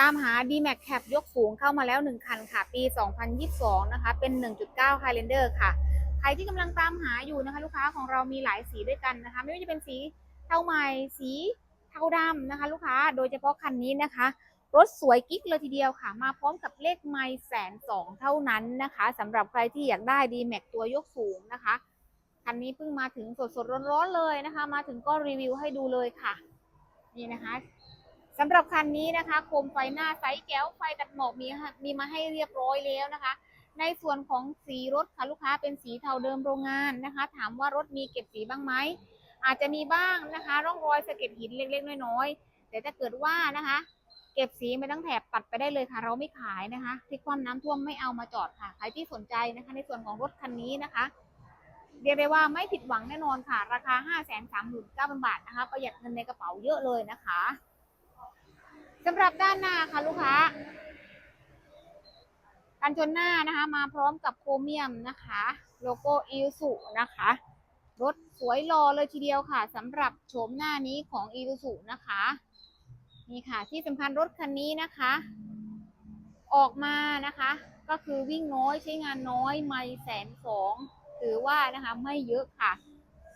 ตามหา d m a x Cap ยกสูงเข้ามาแล้ว 1 คันค่ะ ปี 2022 นะคะ เป็น 1.9 Highlander ค่ะ ใครที่กำลังตามหาอยู่นะคะ ลูกค้าของเรามีหลายสีด้วยกันนะคะ ไม่ว่าจะเป็นสีเทาใหม่สีเทาดำนะคะ ลูกค้าโดยเฉพาะคันนี้นะคะ รถสวยกิ๊กเลยทีเดียวค่ะ มาพร้อมกับเลขไมล์แสนสองเท่านั้นนะคะสำหรับใครที่อยากได้ d m a x ตัวยกสูงนะคะคันนี้เพิ่งมาถึงสดๆร้อนๆเลยนะคะ มาถึงก็รีวิวให้ดูเลยค่ะ นี่นะคะ สำหรับคันนี้นะคะโคมไฟหน้าไซส์แก้วไฟตัดหมอกมีมีมาให้เรียบร้อยแล้วนะคะ ในส่วนของสีรถค่ะลูกค้าเป็นสีเทาเดิมโรงงานนะคะ ถามว่ารถมีเก็บสีบ้างไหมอาจจะมีบ้างนะคะ ร่องรอยสะเก็ดหินเล็กๆน้อยๆแต่ถ้าเกิดว่านะคะ เก็บสีไม่ต้องแถบตัดไปได้เลยค่ะ เราไม่ขายนะคะที่ความน้ำท่วมไม่เอามาจอดค่ะใครที่สนใจนะคะ ในส่วนของรถคันนี้นะคะเรียกได้ว่าไม่ผิดหวังแน่นอนค่ะ ราคา 5 3 9 0 0 0 บาทนะคะ ประหยัดเงินในกระเป๋าเยอะเลยนะคะ สำหรับด้านหน้าค่ะลูกค้ากันชนหน้านะคะมาพร้อมกับโครเมียมนะคะ โลโก้อิ s สุนะคะรถสวยรอเลยทีเดียวค่ะสำหรับโฉมหน้านี้ของอิ s สุนะคะนี่ค่ะที่สำคัญรถคันนี้นะคะ ออกมานะคะ ก็คือวิ่งน้อยใช้งานน้อยไม่แสนสองถือว่านะคะไม่เยอะค่ะ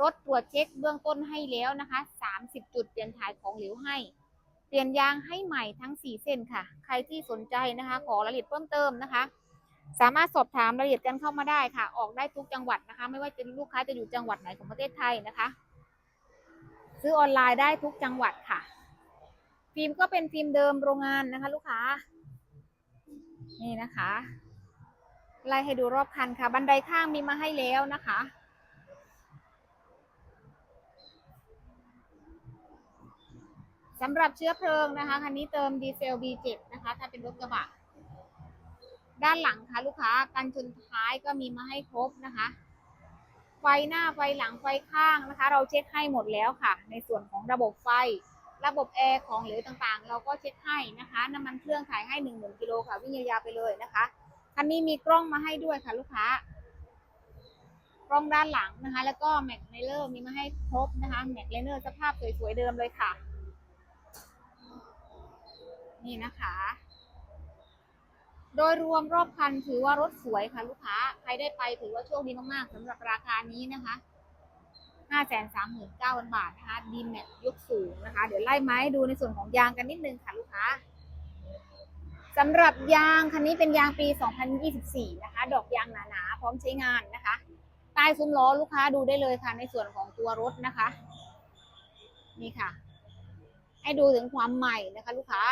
รถตรวจเช็คเบื้องต้นให้แล้วนะคะ 30 จุดเปลี่ยนถ่ายของเหลวให้ เปลี่ยนยางให้ใหม่ทั้ง 4 เส้นค่ะ ใครที่สนใจนะคะ ขอรายละเอียดเพิ่มเติมนะคะ สามารถสอบถามรายละเอียดกันเข้ามาได้ค่ะ ออกได้ทุกจังหวัดนะคะ ไม่ว่าจะลูกค้าจะอยู่จังหวัดไหนของประเทศไทยนะคะ ซื้อออนไลน์ได้ทุกจังหวัดค่ะ ฟิล์มก็เป็นฟิล์มเดิมโรงงานนะคะ ลูกค้า นี่นะคะไล่ให้ดูรอบคันค่ะ บันไดข้างมีมาให้แล้วนะคะ สำหรับเชื้อเพลิงนะคะคันนี้เติมดีเซล B7 นะคะ ถ้าเป็นรถกระบะ ด้านหลังค่ะลูกค้ากันชนท้ายก็มีมาให้ครบนะคะ ไฟหน้าไฟหลังไฟข้างนะคะ เราเช็คให้หมดแล้วค่ะ ในส่วนของระบบไฟ ระบบแอร์ของเหลวต่างๆ เราก็เช็คให้นะคะ น้ำมันเครื่องถ่ายให้1 0,000กิโลค่ะ วิ่งยาวๆไปเลยนะคะคันนี้มีกล้องมาให้ด้วยค่ะลูกค้ากล้องด้านหลังนะคะ แล้วก็แม็กไนเลอร์มีมาให้ครบนะคะแม็กไนเลอร์สภาพสวยๆเดิมเลยค่ะ นี่นะคะ โดยรวมรอบคันถือว่ารถสวยค่ะลูกค้า ใครได้ไปถือว่าโชคดีมากๆสำหรับราคานี้นะคะ539,000 บาทนะคะดีแม็กยกสูงนะคะ เดี๋ยวไล่ไม้ดูในส่วนของยางกันนิดนึงค่ะลูกค้าสำหรับยางคันนี้เป็นยางปี 2024 นะคะ ดอกยางหนาๆ พร้อมใช้งานนะคะ ใต้ซุ้มล้อลูกค้าดูได้เลยค่ะ ในส่วนของตัวรถนะคะ นี่ค่ะ ให้ดูถึงความใหม่นะคะ ลูกค้า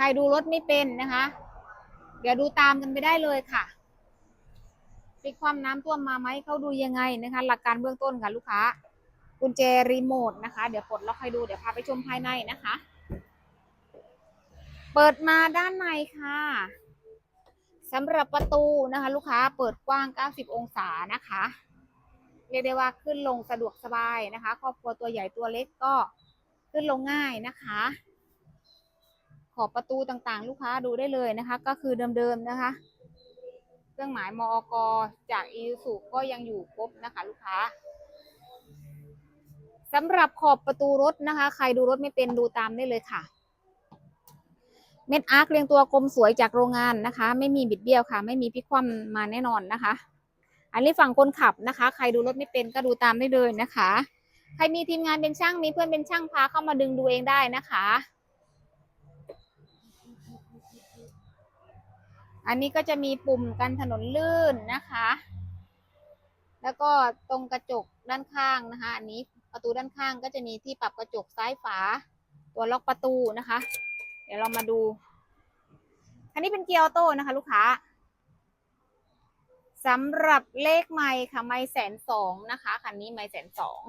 ใครดูรถไม่เป็นนะคะ เดี๋ยวดูตามกันไปได้เลยค่ะพลิกความน้ำท่วมมาไหมเขาดูยังไงนะคะ หลักการเบื้องต้นค่ะลูกค้า กุญแจรีโมทนะคะ เดี๋ยวปลดล็อกให้ดูเดี๋ยวพาไปชมภายในนะคะ เปิดมาด้านในค่ะสำหรับประตูนะคะ ลูกค้าเปิดกว้าง 90 องศานะคะ เรียกได้ว่าขึ้นลงสะดวกสบายนะคะ ครอบครัวตัวใหญ่ตัวเล็กก็ขึ้นลงง่ายนะคะ ขอบประตูต่างๆ ลูกค้าดูได้เลยนะคะ ก็คือเดิมๆนะคะ เครื่องหมายมอกจากอีสุก็ยังอยู่ครบนะคะ ลูกค้าสำหรับขอบประตูรถนะคะ ใครดูรถไม่เป็นดูตามได้เลยค่ะ เม็ดอาร์คเรียงตัวกลมสวยจากโรงงานนะคะ ไม่มีบิดเบี้ยวค่ะ ไม่มีพิกคว่ำมาแน่นอนนะคะ อันนี้ฝั่งคนขับนะคะ ใครดูรถไม่เป็นก็ดูตามได้เลยนะคะ ใครมีทีมงานเป็นช่างมีเพื่อนเป็นช่างพาเข้ามาดึงดูเองได้นะคะ อันนี้ก็จะมีปุ่มกันถนนลื่นนะคะ แล้วก็ตรงกระจกด้านข้างนะคะ อันนี้ประตูด้านข้างก็จะมีที่ปรับกระจกซ้ายฝา ตัวล็อกประตูนะคะ เดี๋ยวเรามาดู อันนี้เป็นเกียร์ออโต้นะคะ ลูกค้าสำหรับเลขไมค์ค่ะไมค์แสนสองนะคะคันนี้ไมค์แสนสอง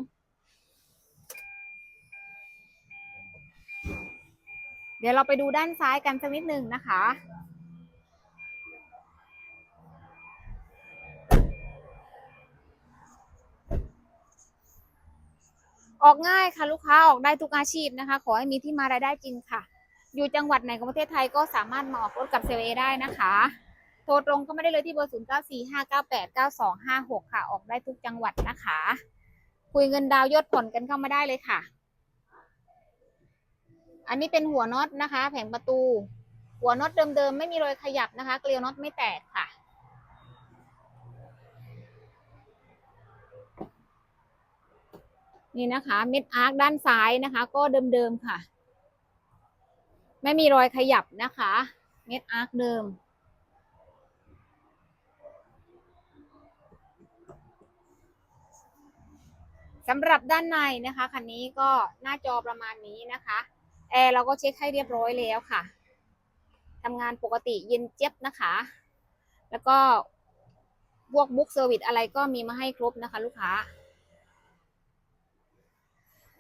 เดี๋ยวเราไปดูด้านซ้ายกันสักนิดหนึ่งนะคะ ออกง่ายค่ะลูกค้าออกได้ทุกอาชีพนะคะ ขอให้มีที่มารายได้จริงค่ะ อยู่จังหวัดไหนของประเทศไทยก็สามารถมาออกรถกับเซลเอได้นะคะ โทรตรงก็ไม่ได้เลยที่เบอร์ 0 9 4 5 9 8 9 2 5 6 ค่ะ ออกได้ทุกจังหวัดนะคะ คุยเงินดาวยอดผ่อนกันเข้ามาได้เลยค่ะ อันนี้เป็นหัวน็อตนะคะ แผงประตู หัวน็อตเดิมๆไม่มีรอยขยับนะคะ เกลียวน็อตไม่แตกค่ะ นี่นะคะ เม็ดอาร์คด้านซ้ายนะคะ ก็เดิมๆค่ะ ไม่มีรอยขยับนะคะ เม็ดอาร์คเดิม สำหรับด้านในนะคะคันนี้ก็หน้าจอประมาณนี้นะคะ แอร์เราก็เช็คให้เรียบร้อยแล้วค่ะทำงานปกติเย็นเจี๊ยบนะคะ แล้วก็พวกบุ๊กเซอร์วิสอะไรก็มีมาให้ครบนะคะ ลูกค้า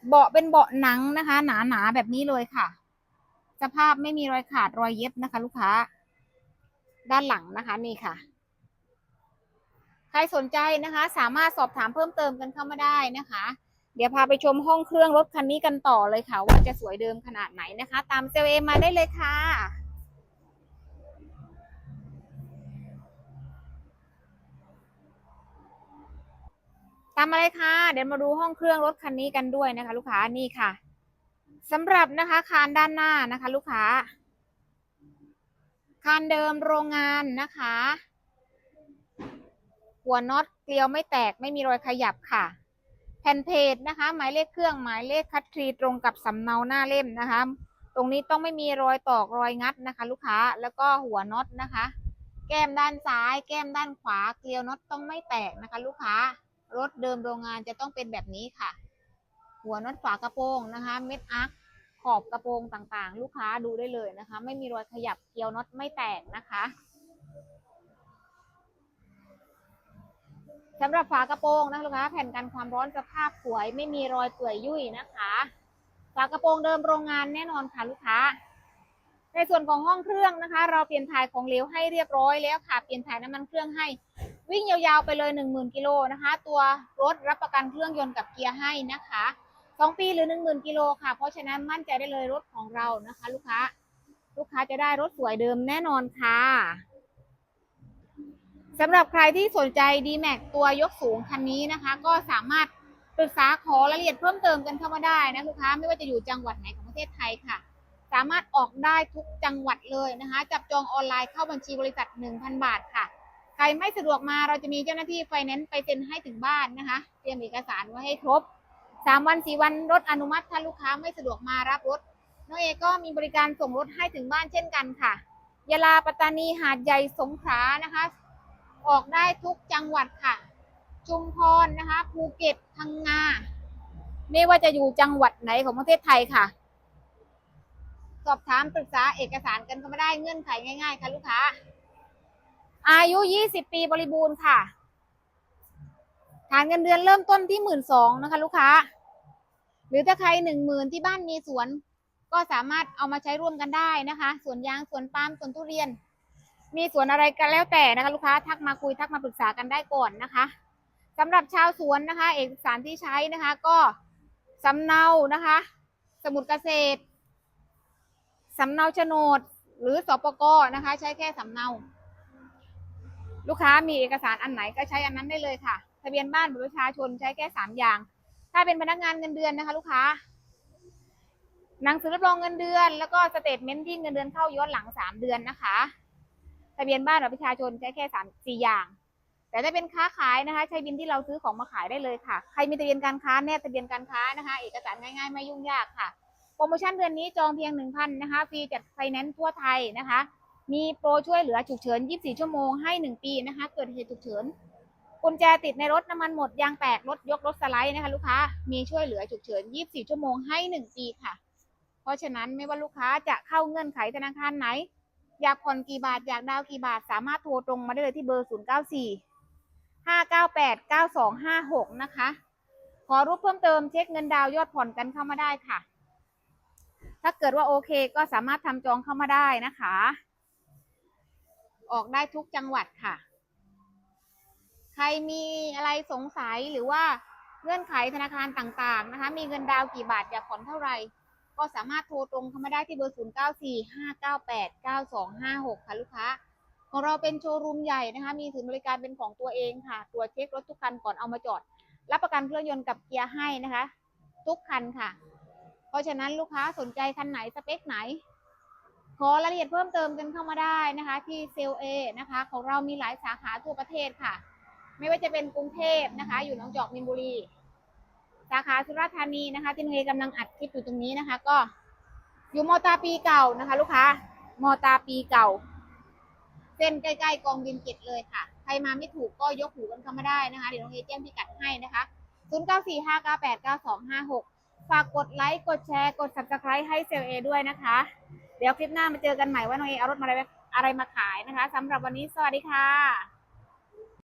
เบาะเป็นเบาะหนังนะคะ หนาๆแบบนี้เลยค่ะ สภาพไม่มีรอยขาดรอยเย็บนะคะ ลูกค้า ด้านหลังนะคะนี่ค่ะ ใครสนใจนะคะ สามารถสอบถามเพิ่มเติมกันเข้ามาได้นะคะ เดี๋ยวพาไปชมห้องเครื่องรถคันนี้กันต่อเลยค่ะ ว่าจะสวยเดิมขนาดไหนนะคะ ตามเซลเอมาได้เลยค่ะ ตามมาเลยค่ะ เดี๋ยวมาดูห้องเครื่องรถคันนี้กันด้วยนะคะ ลูกค้านี่ค่ะสำหรับนะคะคานด้านหน้านะคะ ลูกค้า คานเดิมโรงงานนะคะ หัวน็อตเกลียวไม่แตกไม่มีรอยขยับค่ะ แผ่นเพจนะคะ หมายเลขเครื่องหมายเลขคัดทรีตรงกับสำเนาหน้าเล่มนะคะ ตรงนี้ต้องไม่มีรอยตอกรอยงัดนะคะ ลูกค้าแล้วก็หัวน็อตนะคะ แก้มด้านซ้าย แก้มด้านขวาเกลียวน็อตต้องไม่แตกนะคะ ลูกค้า รถเดิมโรงงานจะต้องเป็นแบบนี้ค่ะ หัวน็อตฝากระโปรงนะคะ เม็ดอาร์คขอบกระโปรงต่างๆ ลูกค้าดูได้เลยนะคะ ไม่มีรอยขยับเกียวน็อตไม่แตกนะคะสำหรับฝากระโปรงนะคะลูกค้าแผ่นกันความร้อนสภาพสวยไม่มีรอยเปื่อยยุ่ยนะคะ ฝากระโปรงเดิมโรงงานแน่นอนค่ะลูกค้า ในส่วนของห้องเครื่องนะคะ เราเปลี่ยนถ่ายของเหลวให้เรียบร้อยแล้วค่ะเปลี่ยนถ่ายน้ำมันเครื่องให้ วิ่งยาวๆไปเลย 10,000กิโลนะคะ ตัวรถรับประกันเครื่องยนต์กับเกียร์ให้นะคะ 2 ปีหรือ 10,000กิโลค่ะ เพราะฉะนั้นมั่นใจได้เลยรถของเรานะคะ ลูกค้า ลูกค้าจะได้รถสวยเดิมแน่นอนค่ะสำหรับใครที่สนใจ d m a x ตัวยกสูงคันนี้นะคะ ก็สามารถปรึกษาขอรายละเอียดเพิ่มเติมกันเข้ามาได้นะลูกค้าไม่ว่าจะอยู่จังหวัดไหนของประเทศไทยค่ะ สามารถออกได้ทุกจังหวัดเลยนะคะ จับจองออนไลน์เข้าบัญชีบริษัท 1,000 บาทค่ะ ใครไม่สะดวกมาเราจะมีเจ้าหน้าที่ไฟแนนซ์ไปเซ็นให้ถึงบ้านนะคะ เตรียมเอกสารไว้ให้ครบ3วัน4วันรถอนุมัติถ้าลูกค้าไม่สะดวกมารับรถน้องเอก็มีบริการส่งรถให้ถึงบ้านเช่นกันค่ะยะลาปัตตานีหาดใหญ่สงขลานะคะ ออกได้ทุกจังหวัดค่ะ ชุมพรนะคะ ภูเก็ตพังงาไม่ว่าจะอยู่จังหวัดไหนของประเทศไทยค่ะ สอบถามปรึกษาเอกสารกันก็ไม่ได้เงื่อนไขง่าย ๆ ค่ะลูกค้า อายุ 20 ปีบริบูรณ์ค่ะ ฐานเงินเดือนเริ่มต้นที่หมื่นสองนะคะ ลูกค้า หรือถ้าใครหนึ่งหมื่นที่บ้านมีสวน ก็สามารถเอามาใช้ร่วมกันได้นะคะ สวนยาง สวนปาล์ม สวนทุเรียน มีสวนอะไรกันแล้วแต่นะคะ ลูกค้า ทักมาคุยทักมาปรึกษากันได้ก่อนนะคะสำหรับชาวสวนนะคะ เอกสารที่ใช้นะคะ ก็สำเนานะคะ สมุดเกษตรสำเนาโฉนด หรือสปกนะคะ ใช้แค่สำเนา ลูกค้ามีเอกสารอันไหนก็ใช้อันนั้นได้เลยค่ะ ทะเบียนบ้านบัตรประชาชนใช้แค่สามอย่าง ถ้าเป็นพนักงานเงินเดือนนะคะ ลูกค้า หนังสือรับรองเงินเดือน แล้วก็สเตทเมนต์ที่เงินเดือนเข้าย้อนหลังสามเดือนนะคะ ทะเบียนบ้านบัตรประชาชนใช้แค่สามสี่อย่าง แต่ถ้าเป็นค้าขายนะคะ ใช้บินที่เราซื้อของมาขายได้เลยค่ะ ใครมีทะเบียนการค้าแนบทะเบียนการค้านะคะ เอกสารง่ายๆไม่ยุ่งยากค่ะ โปรโมชั่นเดือนนี้จองเพียงหนึ่งพันนะคะ ฟรีจัดไฟแนนซ์ทั่วไทยนะคะ มีโปรช่วยเหลือฉุกเฉิน 24 ชั่วโมงให้ 1 ปีนะคะ เกิดเหตุฉุกเฉินกุญแจติดในรถน้ำมันหมดยางแตกรถยกรถสไลด์นะคะลูกค้ามีช่วยเหลือฉุกเฉิน 24 ชั่วโมงให้ 1 ปีค่ะ เพราะฉะนั้นไม่ว่าลูกค้าจะเข้าเงื่อนไขธนาคารไหน อยากผ่อนกี่บาท อยากดาวกี่บาท สามารถโทรตรงมาได้เลยที่เบอร์ 094 598 9256 นะคะ ขอรูปเพิ่มเติมเช็คเงินดาวยอดผ่อนกันเข้ามาได้ค่ะ ถ้าเกิดว่าโอเคก็สามารถทำจองเข้ามาได้นะคะ ออกได้ทุกจังหวัดค่ะ ใครมีอะไรสงสัยหรือว่าเงื่อนไขธนาคารต่างๆนะคะ มีเงินดาวน์กี่บาทอยากผ่อนเท่าไหร่ ก็สามารถโทรตรงเข้ามาได้ที่เบอร์ 0 9 4 5 9 8 9 2 5 6 ค่ะลูกค้า ของเราเป็นโชว์รูมใหญ่นะคะ มีศูนย์บริการเป็นของตัวเองค่ะ ตรวจเช็ครถทุกคันก่อนเอามาจอด รับประกันเครื่องยนต์กับเกียร์ให้นะคะ ทุกคันค่ะ เพราะฉะนั้นลูกค้าสนใจคันไหนสเปคไหน ขอรายละเอียดเพิ่มเติมกันเข้ามาได้นะคะ ที่เซลเอนะคะ ของเรามีหลายสาขาทั่วประเทศค่ะ ไม่ว่าจะเป็นกรุงเทพนะคะ อยู่หนองจอกมินบุรี สาขาสุราษฎร์ธานีนะคะ ที่นุ้ยกำลังอัดคลิปอยู่ตรงนี้นะคะ ก็อยู่มอตาปีเก่านะคะ ลูกค้ามอตาปีเก่าเส้นใกล้ๆกองบินเจ็ดเลยค่ะ ใครมาไม่ถูกก็ยกหูกันเข้ามาได้นะคะ เดี๋ยวน้องเอแจ้งพิกัดให้นะคะ0945989256 ฝากกดไลค์ กดแชร์ กด subscribe ให้เซลเอด้วยนะคะ เดี๋ยวคลิปหน้ามาเจอกันใหม่ว่าน้องเอเอารถมาอะไรอะไรมาขายนะคะสำหรับวันนี้สวัสดีค่ะ